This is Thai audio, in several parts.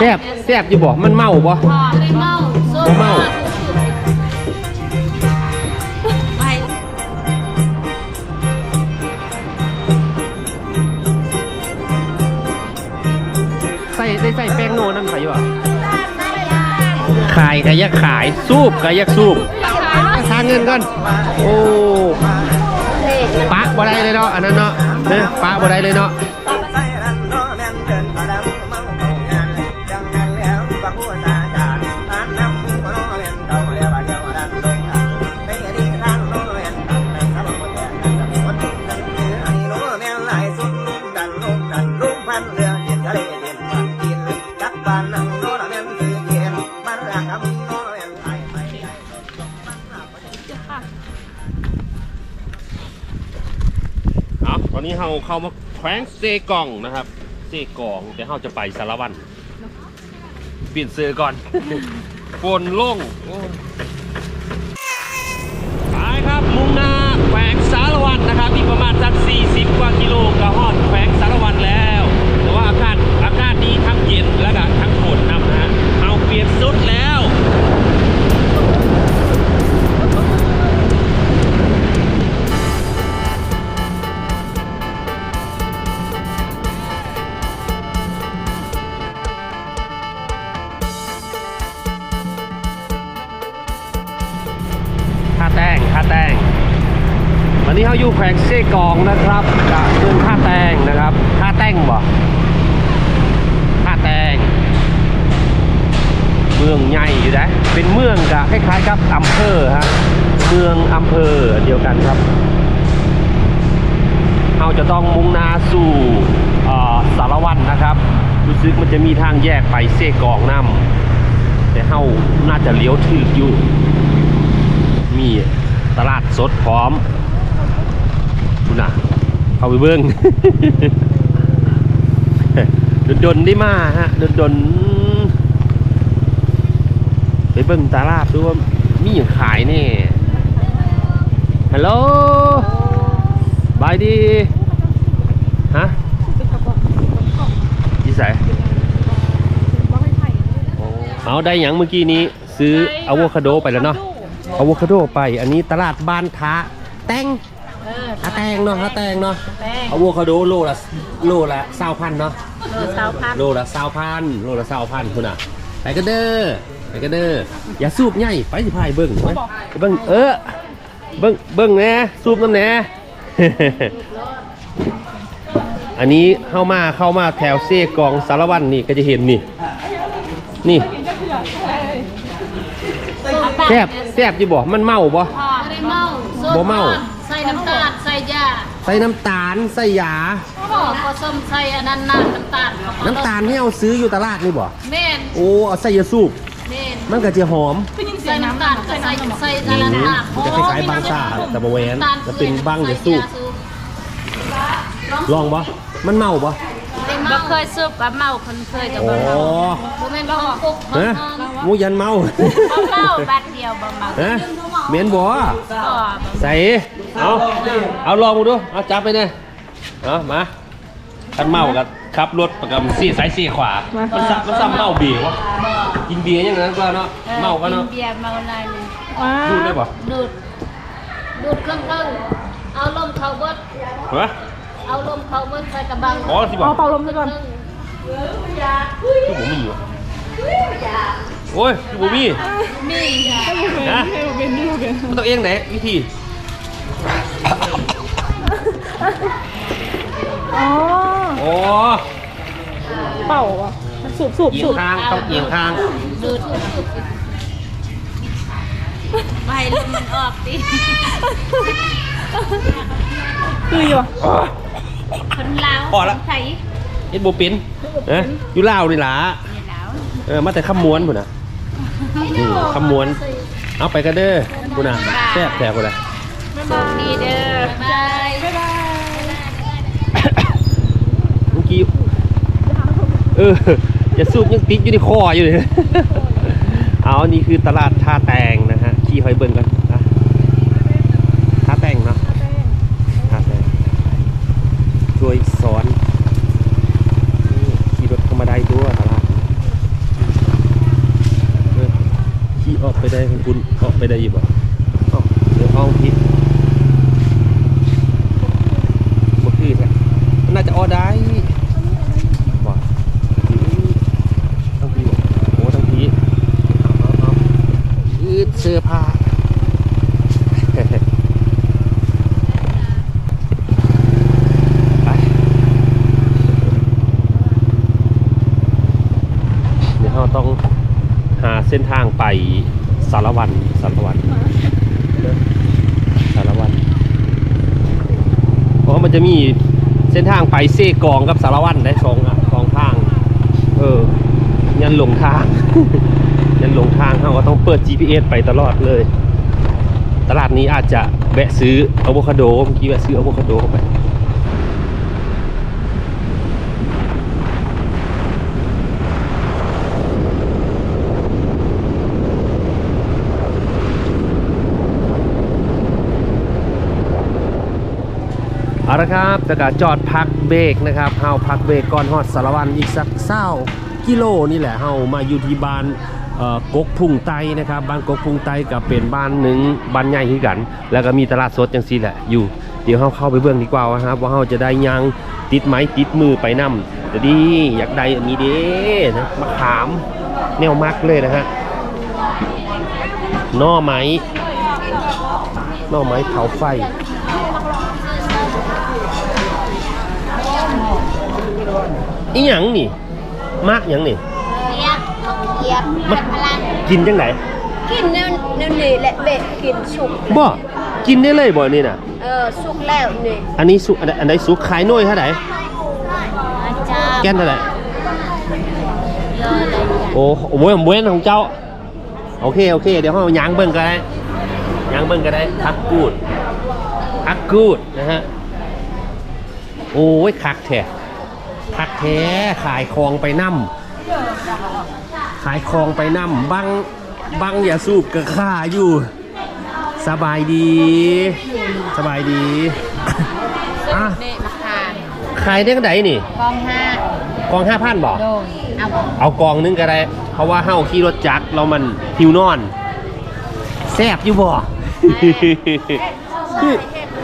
แซ่บแซ่บอยู่บ่มันเมาบ่พอไม่เมาส้มเมาไปใส่ได้ใส่แป้งโนนั่นขายอยู่อะขายก็อยากขายสูบก็อยากสูบทางเงินก่อนโอ้ปะบ่ได้เลยเนาะอันนั้นเนาะเนี่ยปะบ่ได้เลยเนาะ เอาตอนนี้เราเข้ามาแขวงเซกองนะครับ เซกองแต่เราจะไปสารวัน เปลี่ยนเสื้อก่อน ฝนลงโอ้ไปครับมุ่งหน้าแขวงสารวันนะครับอีกประมาณสัก40 กว่ากิโลก็ฮอดแขวงสารวันแล้ว แต่ว่าอากาศ อากาศดีทั้งเย็นและก็ทั้งฝนนำนะฮะเอาเปลี่ยนสุดแล้วท่าแต้งท่าแต้งตอนนี้เขาอยู่แขวงเซกองนะครับกับเมืองท่าแต้งนะครับท่าแต้งบ่ท่าแต้ง เมืองใหญ่อยู่นะเป็นเมืองกับคล้ายๆกับอำเภอฮะเมืองอำเภอเดียวกันครับเราจะต้องมุ่งหน้าสู่สารวันนะครับ รู้สึกมันจะมีทางแยกไปเซกองน้ำแต่เราน่าจะเลี้ยวถึกอยู่ มีตลาดสดพร้อมคุณนะเข้าไปเบิ้งดนๆได้มาฮะดนๆไป เบิ้งตลาดดูว่ามีอย่างขายแน่ฮัลโหลบายดีฮะยี่ใส่เอาได้อย่างเมื่อกี้นี้ ซื้ออะโวคาโดไปแล้วเนาะอะโวคาโดไป อันนี้ตลาดบ้านท้าแตงเออฮาแตงเนาะฮาแตงเนาะแป้งอะโวคาโดโลละโลละเศร้าพันเนาะเออสาวพันโลละเศร้าพันโลละเศร้าพันคุณอะไปกันเด้อ ไปกันเด้ออย่าสูบใหญ่ไปสิพายเบิ้งไปเบิ้งเออเบิ้งเบิ้งแหน่สูบน้ำแหน่ อันนี้เข้ามาเข้ามาแถวเซกองสารวันนี่ก็จะเห็นนี่ นี่แซบแซบอยู่บ่มันเมาบ่พอไม่เมาส้บ่เมา ใส่น้ำตาลใส่ยาใส่น้ำตาลใส่ยาพอก็ส้มใส่อันนั้นน่ะน้ำตาลก็พอน้ำตาลที่เอาซื้ออยู่ตลาดนี่บ่เม่นโอ้เอาใส่ยาสูบเมันก็จะหอมใส่น้ำตาลใส่ใส่อันนั้นน่ะมันจะคล้ายๆบางซ่าแต่บ่แหวนจะเป็นบางยาสูบลองบ่มันเมาบ่บ่เคยสูบกับเมาคนเคยกับโอ้บ่เมาบ่แม่นของกุ๊กของฮะน้องหมูยันเมาบ่เมาบัดเดียวบ่เมาฮะเหม็นบ่บ่บ่ใส่เอาเอาลองดูเอาจับไปเนี่ยเอามาคันเมากับขับรถประกับสี่สายสี่ขวามันซ้ำมันซ้ำเมาบีวะ กินเบียร์อย่างนั้นก็เนาะเมาก็เนาะ เบียร์เมาหน่อยหนึงดูได้ป่ะดูด ดูดเครื่องเครื่องเอาลมเขาเบิดฮะเอาลมเขาเบิดใส่กระบังอ๋อที่บอกเอาเป่าลมซะก่อนที่ผมมีอยู่อะโอ้ยที่ผมมีมีนะเป็นนี่เป็นมันต้องเองไหนวิธีอ๋อ โอ้เป่าอะมัน สูบสูบเอียสูงบข้างต้องเอียงข้างดูดไปลมมันออกดิคืออยู่อะอ๋อคนลาวพอละ คนไทยเอ็ดโบเป็นเอ๊ะอยู่ลาวนี่ล่ะนี่แล้วเออมาแต่ขมวนพุ่นน่ะอืมขมวน เอาไปกันเด้อพุ่นน่ะแซ่บแซ่บพุ่นน่ะโชคดีเด้อบายบายบาย เมื่อกี้เออ จะสูบยังติดอยู่ในคออยู่เลย เอานี่คือตลาดท่าแตงนะฮะขี่หอยเบิ้งกันท่าแตงเนาะท่าแตงช่วยสอนขี่รถธรรมดาด้วยตลาดขี่ออกไปได้คุณออกไปได้ยี่บ่เดี๋ยวเอาพี่บ่คือแท้น่าจะออกได้ สื้อผ้า เดี๋ยวเราต้องหาเส้นทางไปสารวันสารวันสารวันเพราะมันจะมีเส้นทางไปเซกองกับสารวันได้สองอะสองทาง เออ ยันหลงทาง ยันหลงทางเราก็ต้องเปิด GPS ไปตลอดเลย ตลาดนี้อาจจะแวะซื้ออะโวคาโดเมื่อกี้แวะซื้ออะโวคาโดไปเอาละครับแต่ก็จอดพักเบรกนะครับเฮาพักเบรกก่อนฮอดสารวันอีกสักเศร้ากิโลนี่แหละเฮามาอยู่ที่บ้าน กกพุ่งไตนะครับบ้านกกพุ่งไตก็เป็นบ้านหนึ่งบ้านใหญ่คือกัน แล้วก็มีตลาดสดจังซี่แหละอยู่เดี๋ยวเฮาเข้าไปเบิ่งดีกว่านะครับ ว่าเฮาจะได้ยังติดไม้ติดมือไปนำแต่ดีอยากได้อันนี้เด้นะมะขามแนวมักเลยนะฮะน่อไม้น่อไม้เผาไฟอีหยังนี่มากหยังนี่ ยบมัแบบพลังกินจังไหนกินแนวแนวนี้แหละเบะกินสุกบ่กินได้เลยบ่นี่น่ะ เออสุกแล้วนี่อันนี้สุอันใดอันใดสุกขายหน่วยเท่าไหร่อาจารย์แก้นเท่าไหร่เยอะเลยโอ้โหเว้ยเว้นของเจ้า โอเคโอเค เดี๋ยวเรายางเบิ่งก็ได้ยางเบิ่งก็ได้พักกูดพักกูดนะฮะโอ้ยคักแท้คักแท้ขายของไปนํ ขายของไปนํบังบังอย่าสูบกระค่าอยู่ สบายดี สบายดีอะเน่มาทานขายได้กันไหนนี่ กองห้ากองห้าพันบอกโดนเอาบอกเอากองนึงก็ได้ เพราะว่าเฮาขี่รถจักรเรามันหิวนอนแซ่บอยู่บ่ คือ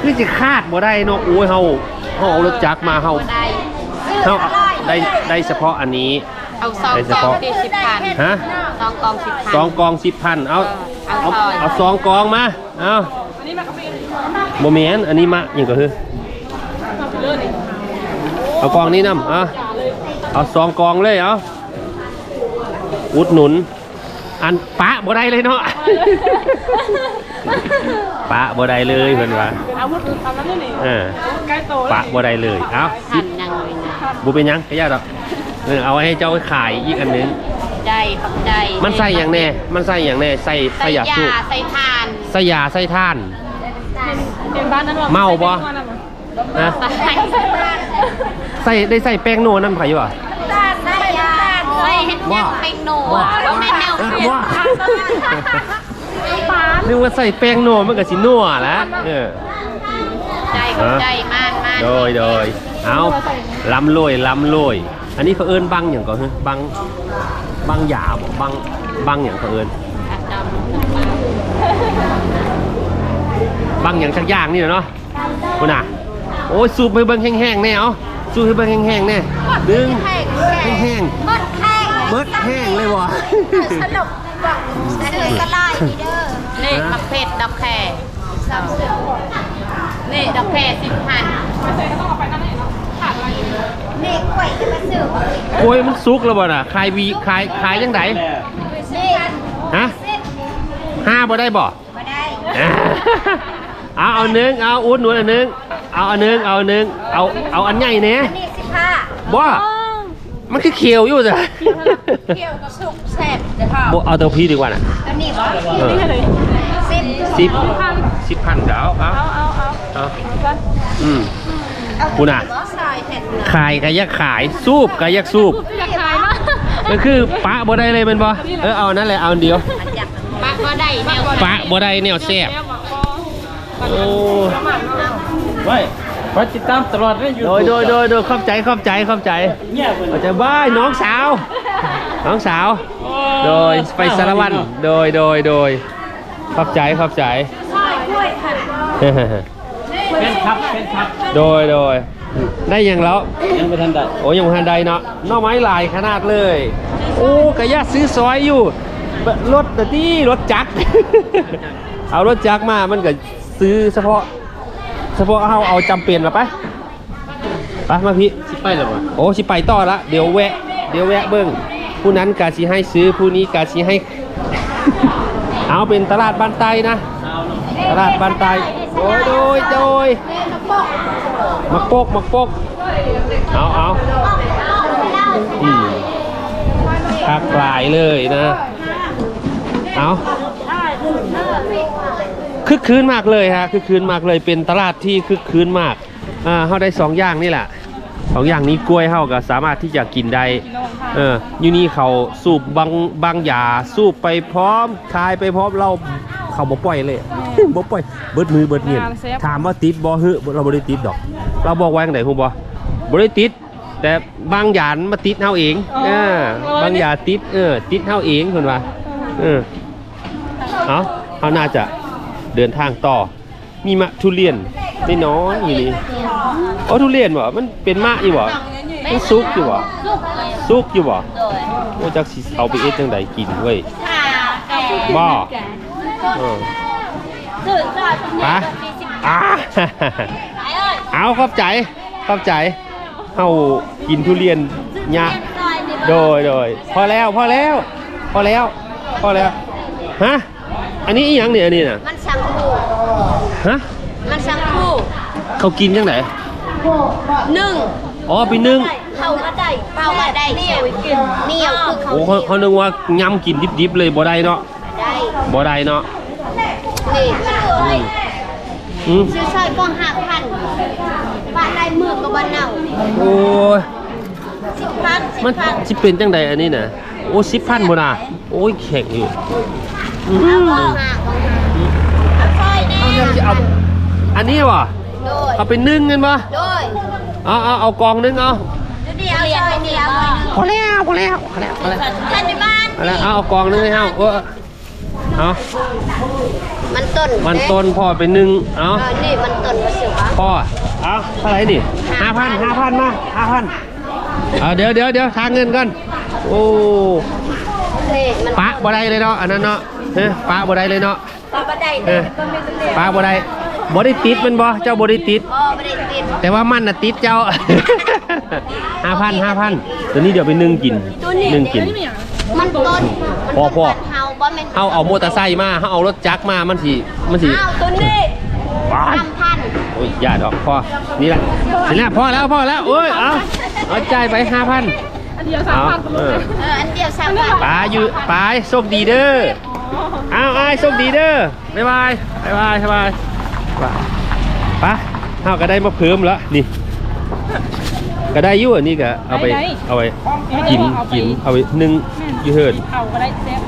คือจะคาดบ่ได้เนาะโอ้ยเฮาเฮาเอารถจักรมาเฮาได้เฮาได้ได้เฉพาะอันนี้ เอาซองได้เฉกองพาะ ที่สิบ พันฮะซองกองสิบพันสองกองสิบพันเอาเอาเอาซอยเอาสองกองมาเอาอันนี้มากระเบนบ่แม่นอันนี้มะหยังก็คือมาไปเลื่อนอีกเอากองนี้นำเอาเอาสองกองเลยเอาอุดหนุน อันปะบ่ได้เลยเนาะปะบ่ได้เลยเพิ่นว่าเป็นอาวุธทำนั้นนี่เออใกล้โตปะบ่ได้เลยเอาพันยังเลยนะบ่เป็นหยังก็ยากดอกเออเอาไว้ให้เจ้าขายอีกอันหนึง ใจขอบใจมันใส่อย่างแน่ มันใส่อย่างแน่ ใส่ใส่ใส่ยายาสูบใส่ทานใส่ยาใส่ท่านเตรียมบ้านนั้นว่าเมาบ่นะใส่ใส่ได้ใส่แป้งโนนั่นไผอยู่อะใส่ยาใส่เห็ดแยกเป็นโหนว่าแม่แนวเปลี่ยนว่านึกว่าใส่แป้งโนมันก็สินัวแหล้วเออใจขอบใจมากมากโดยโดยเอาล้ำรวยล้ำรวยอันนี้เขาเอิ้นบังอย่างก่อนฮะบัง บังหยาบ่บังบังอย่างเขาเอิ้นบังอย่างชักอย่างนี่เนาะคุณน่ะโอ้ยสูบไปเบิ่งแห้งๆแน่เอาสูบไปเบิ่งแห้งๆแน่ดึงแห้งมดแห้งๆเบิดแห้งเลยวะสนุกว่ะสนุกสลายเด้อนี่มักเผ็ดดอกแคร์นี่ดอกแคร์สิบพัน นี่กล้วยจะมาซื้อโอ้ยมันสุกแล้วบ่น่ะขายวีขายขายยังไงนี่ฮะห้าบ่ได้บ่มาได้เอาเอาหนึ่งเอาอุ้นหนุนอันหนึ่งเอาอันหนึ่งเอาอันหนึ่งเอาเอาอันใหญ่เนี่ยนี่สิบห้าบ่มันคือเขียวอยู่จ้ะเกี่ยวกับสุกแซ่บเดี๋ยวพ่อบ่เอาตัวพี่ดีกว่าน่ะตัวนี้บ่เออนี่ให้เลยสิบสิบสิบพันเดี๋ยวเอาเอาเอาเอาเอาเอาเอากันอืมเอาคุณน่ะ บ่ซอยเผ็ดนะขายก็อยักขายสูบก็อยักสูบอยากขายมากก็คือปะบ่ได้เลยแมันบ่เออเอานั่นแหละเอาอันเดียวมันจับปะบ่ได้แนวปะบ่ได้แนวแซ่บโอ้ไว้คอยติดตามตลอดเลยอยู่โดยโดยโดยโดยขอบใจขอบใจขอบใจเงียบเลยขอบใจบ้ายน้องสาว น้องสาว โดยไปสารวันโดยโดยโดยขอบใจขอบใจเป็นครับเป็นครับ โดยโดยได้ยังแล้ว ยังไม่ทันได้โอ้ยังบ่ทันใดเนาะหน่อไม้หลายขนาดเลย โอ้กะยาซื้อซอยอยู่บรถแต่ที่รถจักรเอารถจักรมามันก็ซื้อเฉพาะ เฉพาะเอาเอาจำเป็นละไปไปมาพี่สิไปหรอวะโอ้สิไปต่อละเดี๋ยวแวะ เดี๋ยวแวะเบิ้งผู้นั้นกาสิให้ซื้อผู้นี้กาสิให้ เอาเป็นตลาดบ้านไตนะเอาเนาะตลาดบ้านไตโดยโดยโดย มักปกมักปกเอาเอาอืมคักหลายเลยนะ เอาคึกคืนมากเลยฮะคึกคืนมากเลยเป็นตลาดที่คึกคืนมากอ่าเขาได้สองอย่างนี่แหละสองอย่างนี้กล้วยเขาก็สามารถที่จะกินได้เอออยู่นี่เขาสูบบางบางยาสูบไปพร้อมคายไปพร้อมเรา เขาบ่ปล่อยเลยบ่ปล่อยเบิดมือเบิดเงินถามว่าติดบ่เฮ้อเราบ่ได้ติดดอก เราบอกไว้จังได๋ฮู้บ่บ่ได้ติด แต่บางยานมาติดเฮาเองเออบางยาติดเออติดเฮาเองเพิ่นว่าเออเอาเฮาน่าจะเดินทางต่อ มีมะทุเรียนนี่น้อยอยู่นี่โอ้ทุเรียนบ่มันเป็นมะอยู่บ่มันสุกอยู่บ่ลูกเลยสุกอยู่บ่โดยโอ้จักสิเอาไปเอ็ดจังใดกินเว้ยค่ะแก่บ่เออ ตื่นก่อนปะสี่สิบอ่าไปเอ้ยเอาขอบใจขอบใจเฮากินทุเรียนยะซอยนี่โดยโดยพอแล้วพอแล้ว พอแล้ว พอแล้วฮะอันนี้อีหยังเนี่ยอันนี้น่ะมันสังคูฮะมันสังคูเขากินจังไดหนึ่งอ๋อไปนึ่งเขาก็ได้เป่าก็ได้เหนียวกินเหนียวคือเขาโอ้เขาเขานึกว่ายำกินดิบๆเลยบ่ได้เนาะได้ บ่ได้เนาะนี่มันเอ้ยอืมซื้อซอยก็ห้าพันบ้านได้มือก็บ้านเน่าโอ้ยสิบพันสิมันบพันสิเป็นจังใดอันนี้น่ะโอ้สิบพันบ่น่ะโอ้ยแข็งอยู่อืมเอาก็ห้าก็ห้าซอยแน่เอาเนี่ยสิเอาอันนี้วะโดยเอาไปนึ่งกันปะโดยเอาเอาเอากองนึงเอาเดี๋ยวเรียนไปเดียวพอแล้วพอแล้วพอแล้วพอแล้วท่านในบ้านเอาแล้วเอาเอากองนึงให้เฮาเออ เอามันต้นมันต้นพ่อไปนึ่งเอาเออนี่มันต้นมาสิวะพ่อเอาเท่าไหร่นี่ห้าพันห้าพันมาห้าพันเอาเดี๋ยวเดี๋ยวเดี๋ยวทางเงินก่อนโอ้นี่มันปะบ่ได้เลยเนาะอันนั้นเนาะเฮ้ยปะบ่ได้เลยเนาะปลาบะไดเอเนี่อยปะบ่ได้บ่ได้ติดแมันบ่เจ้าบ่ได้ติดอ๋อไม่ได้ติดแต่ว่ามันน่ะติดเจ้าห้าพันห้าพันตัวนี้เดี๋ยวไปนึ่งกินนึ่งกินมันต้นพอพอเฮา บ่แม่นเขาเอามอเตอร์ไซค์มาเขาเอารถจักรมามันสิมันสิอ้าวตัวนี้ว้ายสามพันโอ้ยอย่าดอกพอนี่แหละนี่แหละพอแล้วพอแล้วโอ้ยเอาเอาจ่ายไปห้าพันอันเดียวสามพันเอออันเดียวสามพันปาอยู่ปาโชคดีเด้อเอาไอ้โชคดีเด้อบ๊ายบายบ๊ายบายบ๊ายบายไปเขาก็ได้มาเพิ่มแล้วนี่ก็ได้ยู่อันนี้ก็เอาไปเอาไปกินกินเอาไปนึ่งยูเฮิร์นเอาก็ได้เซฟ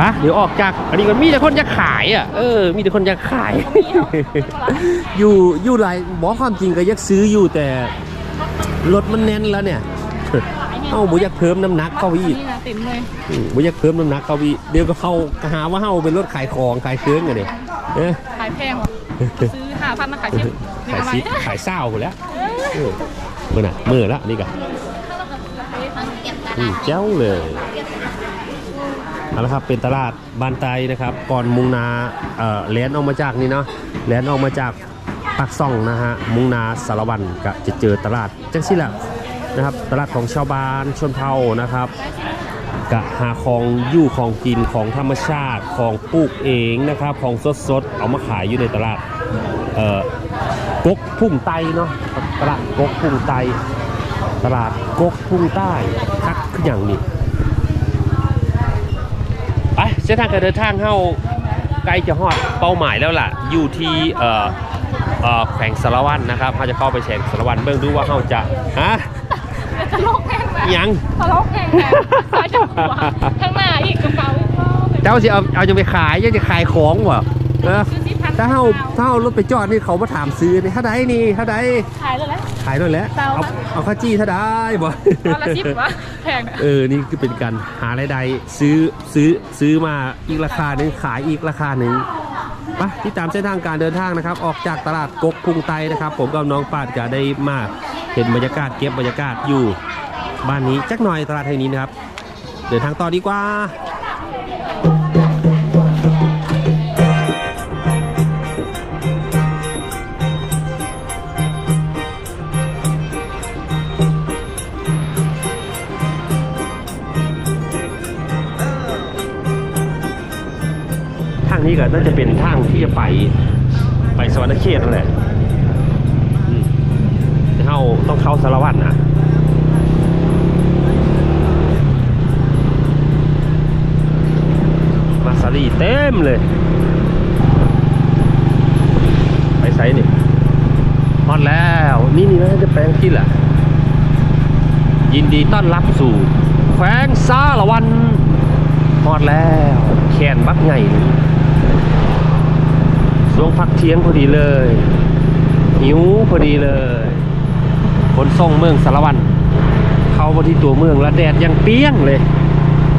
ปะเดี๋ยวออกจากอันนี้ก็มีแต่คนจะขายอะเออ มีแต่คนจะขาย อยู่อยู่หลายบอกความจริงก็อยักซื้ออยู่แต่รถมันแน่นแล้วเนี่ยเอ้าบ่อยากเพิ่มน้ำหนักเข้าไปอีกนี่นะเต็มเลยอืมบ่อยากเพิ่มน้ำหนักเข้าไปอีกเดี๋ยวก็เข้าหาว่าเฮาเป็นรถขายของขายเครื่องกันเนี่ยเออขายแพงว่ะซื้อห้าพันมาขายเชฟนี่ขายทำไมซิปขายเศร้าหมดแล้วเออมื่อน่ะมื่อละนี่ก็เก็บตอืลามดเจ้าเลย เอาละครับเป็นตลาดบานไตนะครับ ก่อนมุงนาเอ่อแลนออกมาจากนี่เนาะแลนออกมาจากปากซ่องนะฮะมุงนาสารวันก็จะเจอตลาดจังสิแหละนะครับ ตลาดของชาวบ้านชนเผ่านะครับกะหาของอยู่ของกินของธรรมชาติของปลูกเองนะครับ ของสดๆเอามาขายอยู่ในตลาดเอ่อกกพุ่งไตเนาะตลาดกกพุ่งไต ตลาดกกพุ่งใต้คักคืออย่างนี้ เส้นทางการเดินทางเข้าใกล้จะฮอดเป้าหมายแล้วล่ะ อยู่ที่เอ่อเอ่อแขวงสารวันนะครับเขาจะเข้าไปแขวงสารวันเบิ่งดูว่าเขาจะฮะจะลกแพงไหมอิหยังทะเลาะแพงแพงสายจับหัวข้างหน้าอีกกระเป๋าอีกเจ้าสิเอาเอาจะไปขายยังจะขายของวะเออซื้อสิพัน ถ้าเฮาถ้าเฮารถไปจอดนี่เขามาถามซื้อนี่ถ้าใดนี่ถ้าใดขายเลยแหละ ขายด้วยแหล้วเตาเอาปะ เอาข้าวจี้ถ้าได้บ่ ตอนละสิบวะแพงอะเออ นี่คือเป็นการหารายได้ซื้อซื้อซื้อมาอีกราคาหนึ่งขายอีกราคาหนึ่งไปที่ตามเส้นทางการเดินทางนะครับ ออกจากตลาดกกพุงไตนะครับ ผมกับน้องปาดจะได้มาเห็นบรรยากาศเก็บบรรยากาศอยู่ บ้านนี้จักหน่อยตลาดแห่งนี้นะครับ เดินทางต่อดีกว่า นี้ก็น่าจะเป็นทางที่จะไปไปสวรรคเขตนั่นแหละอืมแต่เราต้องเข้าสารวัตรนะมาซารีเต็มเลย ไปไซนี่ฮอดแล้ว นี่นี่น่าจะแปลงที่แหละยินดีต้อนรับสู่ แขวงสารวันฮอดแล้ว แขนบักใหญ่ ช่วงพักเที่ยงพอดีเลย หิวพอดีเลยขนส่งเมืองสารวัน เข้ามาที่ตัวเมืองแล้วแดดยังเปรี้ยงเลย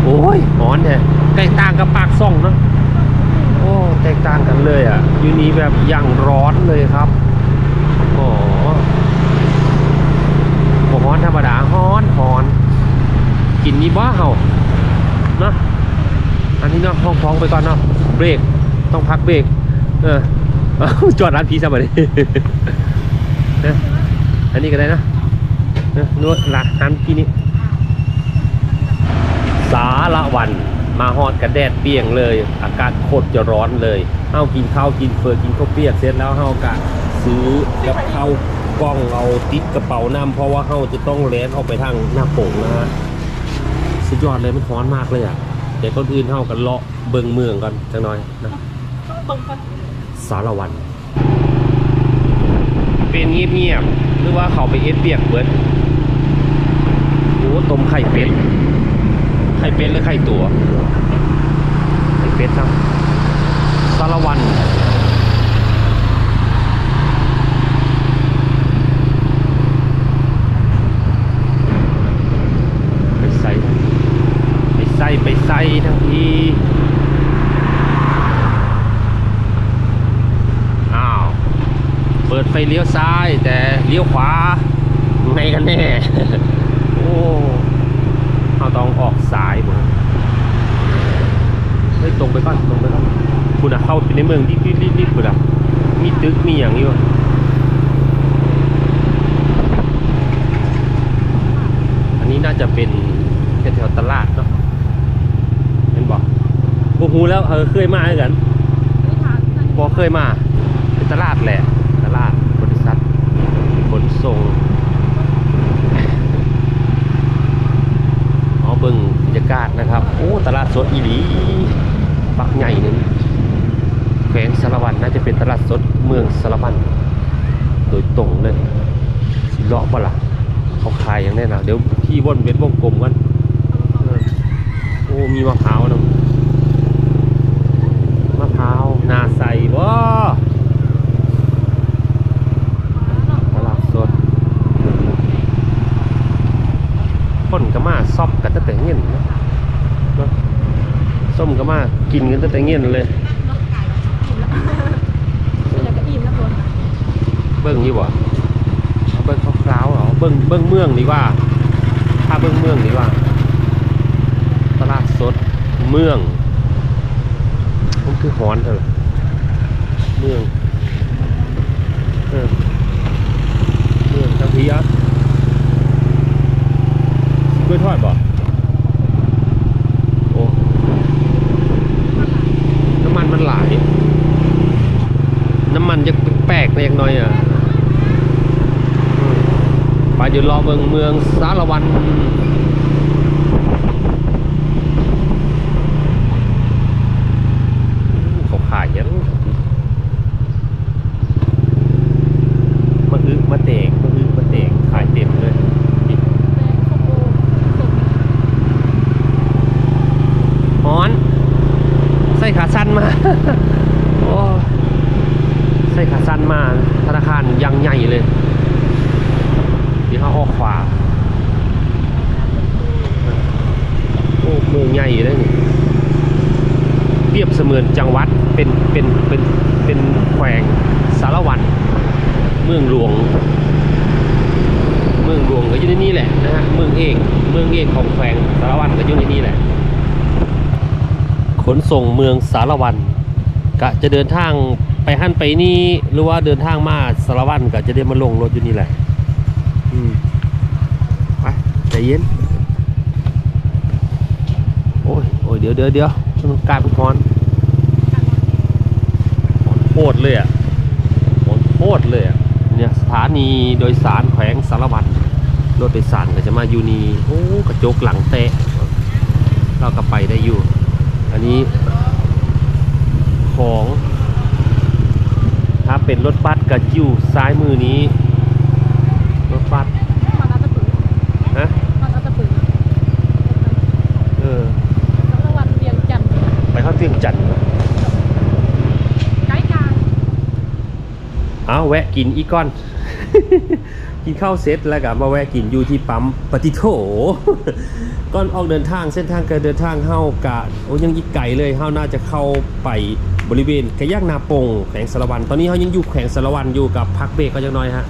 โอ้ยหอนแท้แตกต่างกับปากซ่องเนอะโอ้แตกต่างกันเลยอะอยูนี้แบบอย่างร้อนเลยครับโอ้บ่ฮ้อนธรรมดาฮ้อนฮ้อน กินนี่บ้าเหาเนาะอันนี้เนาะห้องท้องไปก่อนเนาะเบรกต้องพักเบรกเออ จอดร้านพีซะมาดิเอออันนี้ก็ได้นะนวดร้านที่นี่สาละวัน มาฮอดกระแดดเปียงเลย อากาศโคตรจะร้อนเลยเฮากินข้าวกินเฟอกินข้าวเปียกเสร็จแล้วเฮากะซื้อกับข้าวกล้องเอาติดกระเป๋าน้ำเพราะว่าเฮาจะต้องเลนออกไปทางหน้าโป่งนะฮะสุดยอดเลยมันร้อนมากเลยอะเดี๋ยวคนอื่นเท่ากันเลาะเบิงเมืองก่อนจังหน่อยนะตรงกัน สารวัน เป็นเงียบๆหรือว่าเขาไปเอฟเปียกเบิดโอ้ต้มไข่เป็ด ไข่เป็ดหรือไข่ตัว ไข่เป็ดครับสารวันไปใส่ไปใส่ไปใส่ทั้งทีอ้าว เปิดไฟเลี้ยวซ้ายแต่เลี้ยวขวาไงกันแน่โอ้เราต้องออกซ้ายหมดเฮ้ยตรงไปก่อนตรงไปก่อนคุณอะเข้าไปในเมืองรีบรีบรีบรีบคุณอะมีตึกมีอย่างนี้วะอันนี้น่าจะเป็นแถวๆตลาดเนาะเป็นบอกโอ้โหแล้วเออเคยมาเหมือนกันไม่ทานนั่นพอเคยมาเป็นตลาดแหละ ตลาดบริษัทข นส่งอ๋อเบิ่งบรรยากาศนะครับ โอ้ตลาดสดอีหลีปักใหญ่นึงแขวงสารวันน่าจะเป็นตลาดสดเมืองสารวัน โดยตรงเลยสิเลาะปะล่ะเขาขายอย่างแน่นอนเดี๋ยวที่ว่นเป็นวงกลมกันโอ้มีมะพร้าวนะ มะพร้าวนาใสบ่ตลาดสดคนก็มาซอบกันตั้งแต่เงี้ยนเนาะเนาะส้ม กินกันตั้งแต่เงี้ยนเลยเบิ้งนี่บ่เบิ้งคร่าวๆเหรอเบิ้งเบิ้งเมืองดีกว่า ถ้าเบิ้งเมืองดีกว่า ตลาดสดเมืองมันคือหอนเถอะเมืองเออเมืองทั้งทีอะกล้วยทอดบ่โอ้น้ำมันมันหลาย น้ำมันจะ แปลกๆเล็กน้อยอะมไปอยู่รอเมืองเมืองสารวันเขาขายยังมาอึกมาเตกมาอึกมาเตกขายเต็มเลยนี่ แป้งข้าวโพดสุก ฮ้อน ใส่ขาสั้นมา โอ้ เมืองใหญ่อยู่แล้วนี่ เสมือนจังหวัดเป็นเป็นเป็นเป็นแขวงสารวันเมืองหลวง เมืองหลวงก็อยู่ในนี่แหละนะฮะเมืองเอกเมืองเอกของแขวงสารวันก็อยู่ในนี่แหละ ขนส่งเมืองสารวันกะจะเดินทางไปหั่นไปนี่หรือว่าเดินทางมาสารวันก็จะได้มาลงรถอยู่นี่แหละอืมไปใจเย็นโอ้ยโอ้ยเดี๋ยวเดี๋ยวเดี๋ยวมันกลายเป็นคอนคอน โคตรเลยอะโคตรเลยอะเนี่ยสถานีโดยสารแขวงสารวัตรรถโดยสารก็จะมาอยู่นี่โอ้กระจกหลังแตะเราก็ไปได้อยู่ อันนี้ของถ้าเป็นรถบัสก็อยู่ซ้ายมือนี้ รถบัส มาลาตะปือ นะ มาลาตะปือ เออ สารวันเวียงจันทร์ ไปเข้าเตียงจันทร์ ไกด์กลาง เอาแวะกินอีกก้อน กินข้าวเสร็จแล้วก็มาแวะกินอยู่ที่ปั๊มปฏิโถก่อนออกเดินทางเส้นทางการเดินทางเฮากะโอ้ยังอีกไกลเลยเฮาน่าจะเข้าไปบริเวณกระย่างนาปงแขวงสารวัน ตอนนี้เฮายังอยู่แขวงสารวันอยู่กับพักเบรกก็ยังน้อยฮะ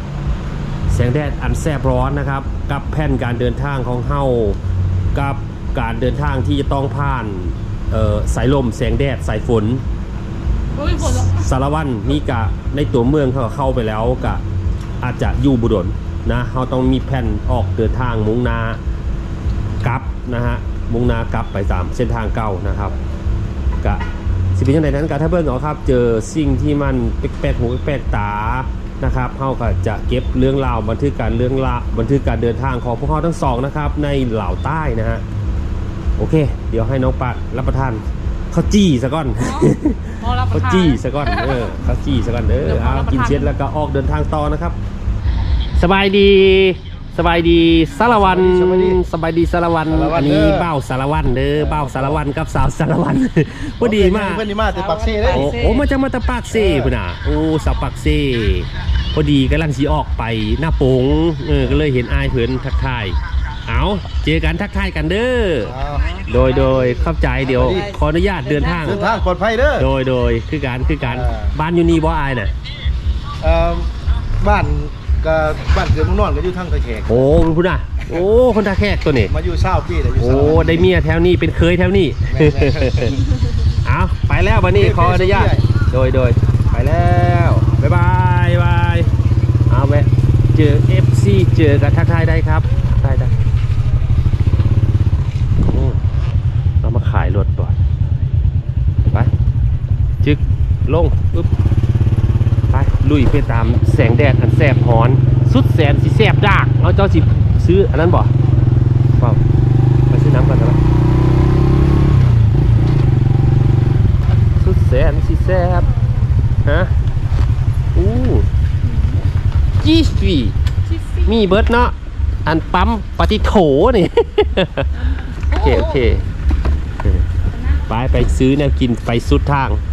แสงแดดอันแสบร้อนนะครับ กับแผนการเดินทางของเฮากับการเดินทางที่จะต้องผ่านสายลมแสงแดดสายฝน สารวันนี่กะในตัวเมืองเขาเข้าไปแล้วกะอาจจะอยู่บุดนนะเขาต้องมีแผนออกเดินทางมุ่งหนากลับนะฮะมุ่งหนากลับไปตามเส้นทางเก่านะครับกะสิเป็นยังไงนั้นกะถ้าเบิ่งเอาครับ เจอสิ่งที่มันแปลกๆหูแปลกๆตานะครับเขาก็จะเก็บเรื่องราวบันทึกการเรื่องราวบันทึกการเดินทางของพวกเขาทั้งสองนะครับในเหล่าใต้นะฮะโอเค เดี๋ยวให้น้องปัดรับประทาน ข้าวจี้ซะก่อนพอรับประข้าวทานจี้ซะก่อนเออข้าวจี้ซะก่อนเออเดี๋ยวขอเอารับประทานกินเสร็จแล้วก็ออกเดินทางต่อนะครับ สบายดี สบายดีสารวันสบายดีสบายดีสารวันสารวัตรอันนี้เด้อ เบ้าสารวันเด้อเบ้าสารวันกับสาวสารวัน พอดีมาก เพื่อนนี่มาแต่ปักเซ่เลย โอ้โอ้มาจากมาตาปากเซ่พุ่นน่ะโอ้สาวปากเซ่พอดีกำลังสีออกไปหน้าโปงเออก็เลยเห็นอายเพิ่นทักทาย เอาเจอกันทักทายกันเด้ออ้าวโดยโดยเข้าใจเดี๋ยวขออนุญาตเดินทาง เดินทางปลอดภัยเด้อ โดยโดยคือการคือการอ่าบ้านอยู่นี่บ่อายน่ะ เอ่อบ้านกับบ้านเกิดเมืองนอนก็อยู่ทางตะแขกโอ้คุณพุ่นอะ โอ้ คนตาแขกตัวนี้ มาอยู่เศร้าปีเลยอยู่โอ้เศร้าได้เมียแถวนี้เป็นเคยแถวนี้ แม่นเอาไปแล้ววันนี้ขออนุญาต โดยโดยไปแล้วบ๊ายบายบายเอาแวะเจอ FC เจอกันทักทายได้ครับได้ได้โอ้เรามาขายรถก่อนไป จึกลงปึ๊บไปลุยไปตามแสงแดดอันแสบหอน สุดแสนสิแสบดากเอาเจ้าสิซื้ออันนั้นบ่เปล่าไปซื้อน้ำก่อนนะสุดแสนสิแสบฮะอู้จีสวีชิซี่มีเบิร์ดเนาะอันปั๊มปฏิโถนี่โอเคโอเคเออไปไปซื้อแนวกินไปสุดทางโ